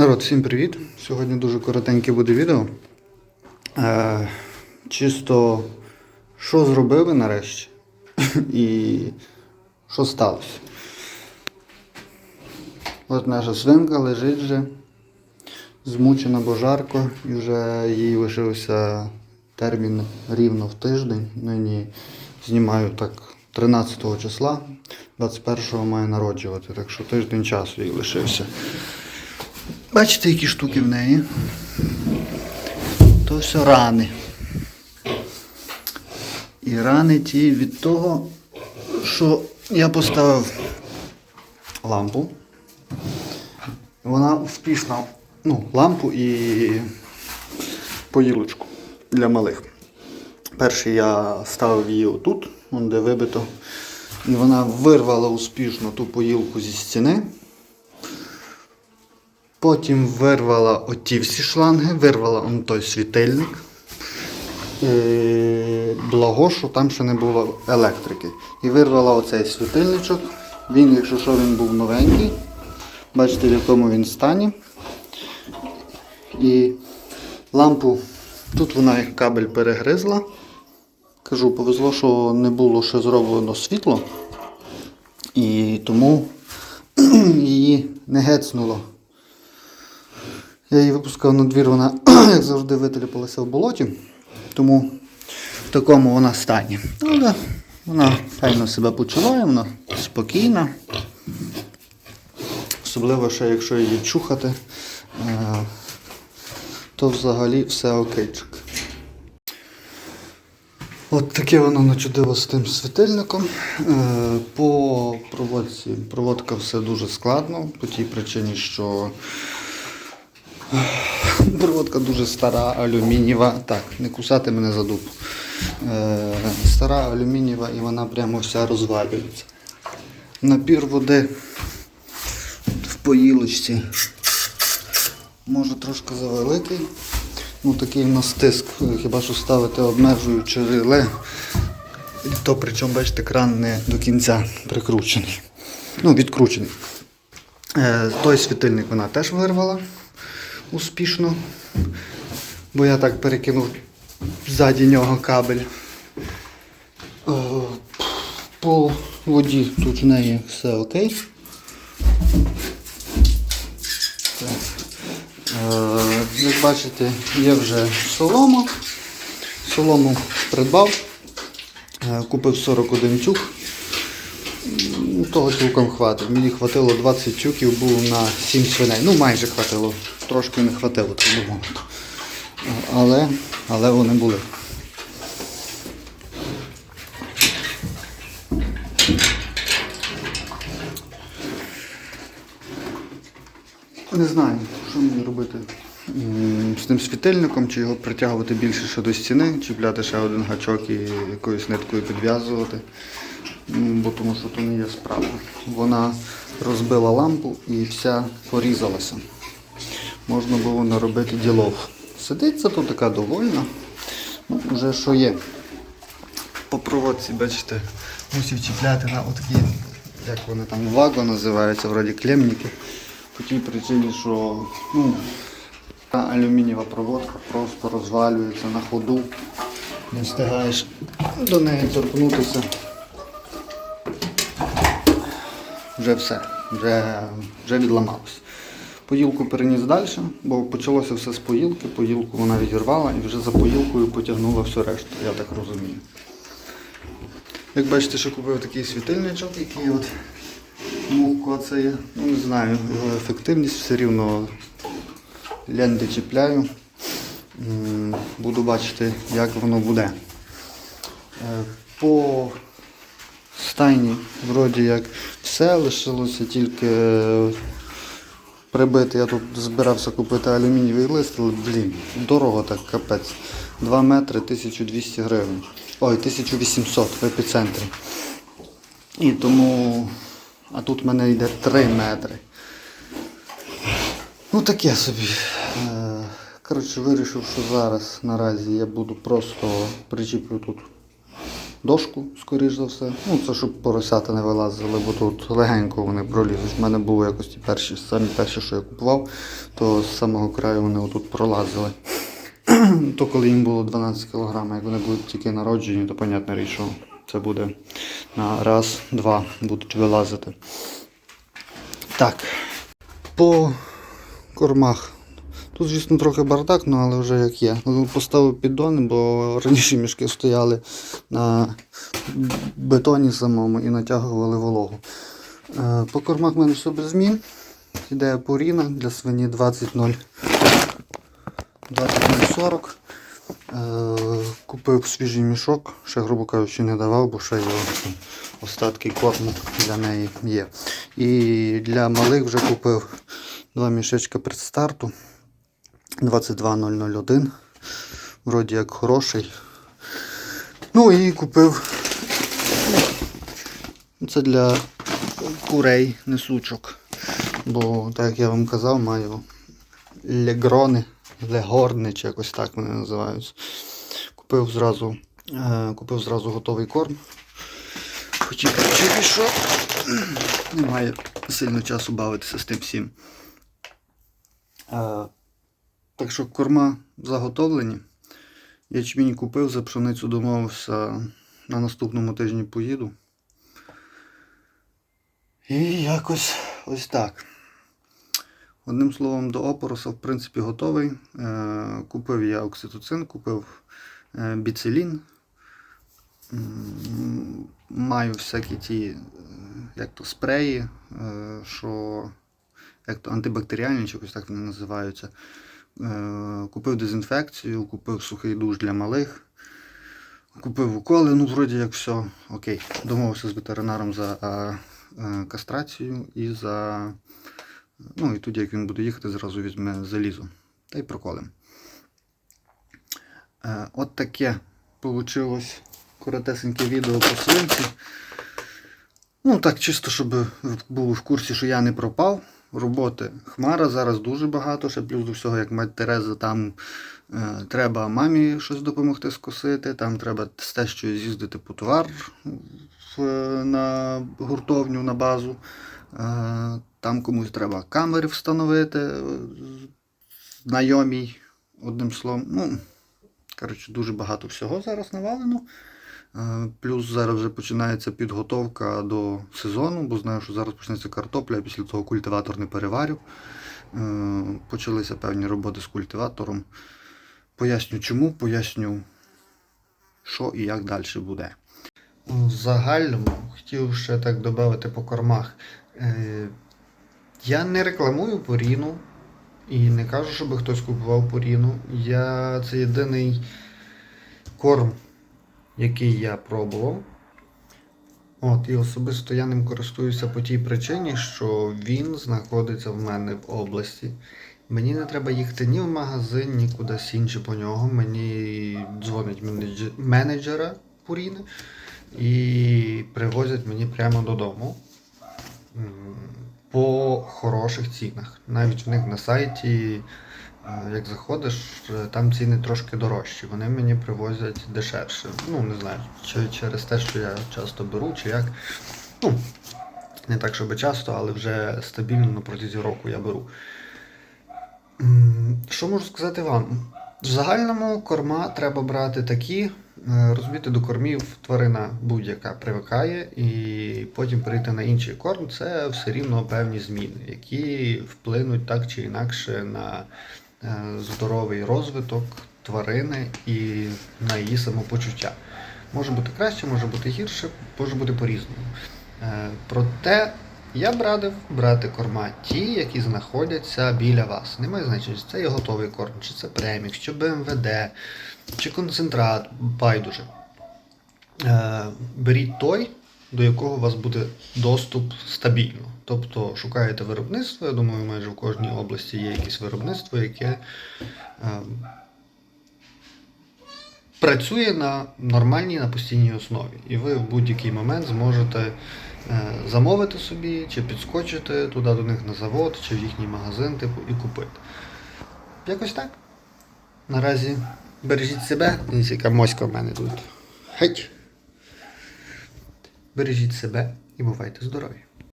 Народ, всім привіт! Сьогодні дуже коротеньке буде відео. Е, чисто що зробили нарешті і що сталося. От наша свинка лежить вже, змучена, бо жарко, і вже їй лишився термін рівно в тиждень. Нині знімаю так 13 числа, 21-го має народжувати, так що тиждень часу їй лишився. Бачите, які штуки в неї? То все рани. І рани ті від того, що я поставив лампу. Вона успішна, ну, лампу і поїлочку для малих. Перший я ставив її отут, де вибито. І вона вирвала успішно ту поїлку зі стіни. Потім вирвала оті всі шланги, вирвала он той світильник. Благо, що там ще не було електрики. І вирвала оцей світильничок. Він, якщо що, він був новенький. Бачите, в якому він стані. І лампу, тут вона як кабель перегризла. Кажу, повезло, що не було ще зроблено світло. І тому її не гецнуло. Я її випускав на двір, вона, як завжди, вителіпалася в болоті, тому в такому вона стані. Але вона файно себе почуває, вона спокійна. Особливо, ще якщо її чухати, е, то взагалі все окейчик. От таке воно начудило з тим світильником. Е, По проводці проводка все дуже складно, по тій причині, що Проводка дуже стара, алюмінієва. Так, не кусати мене за дупу. Е, стара алюмінієва і вона прямо вся розвалюється. Напір води в поїлочці. Може трошки завеликий. Ну такий в нас тиск, хіба що ставити обмежуючи реле. То причому, бачите, кран не до кінця прикручений. Ну, відкручений. Е, той світильник вона теж вирвала успішно, бо я так перекинув ззаді нього кабель. Е, По воді тут в неї все окей. Е, Як бачите, є вже солома. Солому придбав, Е, купив 41 тюк. Того цілком хватить. Мені хватило 20 тюків, був на 7 свиней. Ну майже хватило. Трошки не хватило, би мовити. Але, але вони були. Не знаю, що мені робити з тим світильником, чи його притягувати більше ще до стіни, чіпляти ще один гачок і якоюсь ниткою підв'язувати. Бо тому що то не є справа. Вона розбила лампу і вся порізалася. Можна було наробити ділов. Сидиться тут така довольна. Ну, вже що є. По проводці, бачите, мусив чіпляти на отакі, як вони там ваго називаються, вроді клемники. По тій причині, що ну, алюмінієва проводка просто розвалюється на ходу. Не встигаєш до неї торкнутися. Вже все, вже, вже відламалось. Поїлку переніс далі, бо почалося все з поїлки, поїлку вона відірвала і вже за поїлкою потягнула всю решту, я так розумію. Як бачите, що купив такий світильничок, який от мух коцає. Ну не знаю, його ефективність все рівно ленти чіпляю. Буду бачити, як воно буде. Е, По стайні вроді як все, лишилося тільки прибити. Я тут збирався купити алюмінієвий лист, але блін, дорого так капець. 2 метри 1200 гривень. Ой, 1800 в епіцентрі. І тому. А тут в мене йде 3 метри. Ну таке собі. Е, Коротше, вирішив, що зараз наразі я буду просто причіплю тут дошку, скоріш за все. Ну, це щоб поросята не вилазили, бо тут легенько вони пролізуть. У мене було якось ті перші, самі перші, що я купував, то з самого краю вони отут пролазили. то коли їм було 12 кг, як вони будуть тільки народжені, то понятна річ, що це буде на раз, два будуть вилазити. Так. По кормах. Тут, звісно, трохи бардак, ну, але вже як є. Ну, Поставив піддони, бо раніше мішки стояли на бетоні самому і натягували вологу. Е, По кормах в мене все без змін. Іде поріна для свині 20.0 20.40. Е, Купив свіжий мішок, ще, грубо кажучи, не давав, бо ще його остатки корму для неї є. І для малих вже купив два мішечка предстарту 22001. Вроді як хороший. Ну і купив. Це для курей несучок. Бо, так як я вам казав, маю легрони, легорни, чи якось так вони називаються. Купив зразу, е, купив зразу готовий корм. Хотів чи пішов. Немає сильно часу бавитися з тим всім. Е, так що корма заготовлені. Ячмінь купив, за пшеницю домовився на наступному тижні поїду. І якось ось так. Одним словом, до опороса, в принципі, готовий. Е, Купив я окситоцин, купив е, біцелін. Маю всякі ті, е, як то спреї, що як то антибактеріальні, якось так вони називаються. Е, Купив дезінфекцію, купив сухий душ для малих. Купив уколи, ну вроді як все окей. Домовився з ветеринаром за е, е, кастрацію і за. Ну і тоді, як він буде їхати, зразу візьме залізо. Та й проколем. От таке вийшло коротесеньке відео по свинці. Ну так, чисто, щоб були в курсі, що я не пропав. Роботи хмара зараз дуже багато, ще плюс до всього, як мать Тереза, там е, треба мамі щось допомогти скосити, там треба з тещою з'їздити по товар в, на гуртовню, на базу. Е, там комусь треба камери встановити, е, знайомій, одним словом. Ну, коротше, дуже багато всього зараз навалено. Е, Плюс зараз вже починається підготовка до сезону, бо знаю, що зараз почнеться картопля, а після того культиватор не переварю. Е, Почалися певні роботи з культиватором. Поясню чому, поясню, що і як далі буде. В загальному хотів ще так додати по кормах. Е, Я не рекламую поріну і не кажу, щоб хтось купував поріну. Я це єдиний корм, який я пробував. От, і особисто я ним користуюся по тій причині, що він знаходиться в мене в області. Мені не треба їхати ні в магазин, ні кудись інше по нього. Мені дзвонить менедж- менеджера Пуріни і привозять мені прямо додому по хороших цінах. Навіть в них на сайті, як заходиш, е, там ціни трошки дорожчі. Вони мені привозять дешевше. Ну, не знаю, чи через те, що я часто беру, чи як. Ну, не так, щоб часто, але вже стабільно на протязі року я беру. Що можу сказати вам? В загальному корма треба брати такі. е, Розуміти, до кормів тварина будь-яка привикає, і потім перейти на інший корм це все рівно певні зміни, які вплинуть так чи інакше на здоровий розвиток тварини і на її самопочуття. Може бути краще, може бути гірше, може бути по-різному. Е, Проте я б радив брати корма ті, які знаходяться біля вас. Немає значення, чи це є готовий корм, чи це премікс, чи БМВД, чи концентрат, байдуже. Е, Беріть той, до якого у вас буде доступ стабільно. Тобто шукаєте виробництво, я думаю, майже в кожній області є якесь виробництво, яке е, працює на нормальній, на постійній основі. І ви в будь-який момент зможете е, замовити собі, чи підскочити туди до них на завод, чи в їхній магазин, типу, і купити. Якось так. Наразі бережіть себе. Яка моська в мене тут. Геть. Бережіть себе і бувайте здорові!